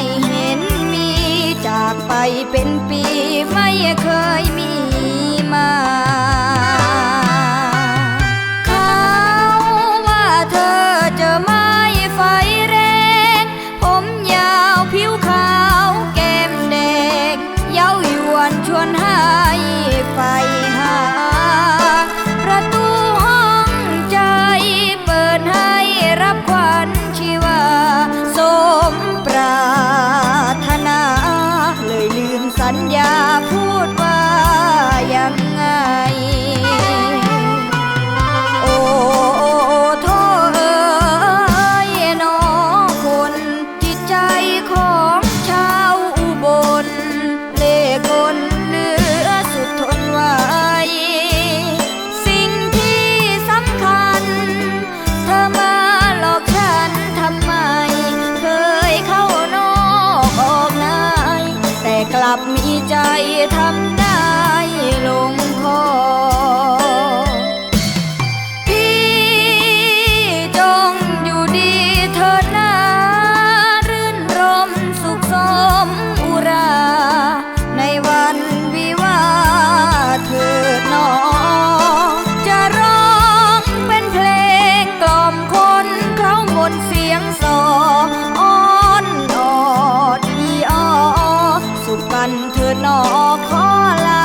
ไม่เห็นมีจากไปเป็นปีไม่เคย ใจทำ นอขอลา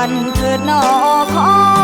ันเถิดหนอขอ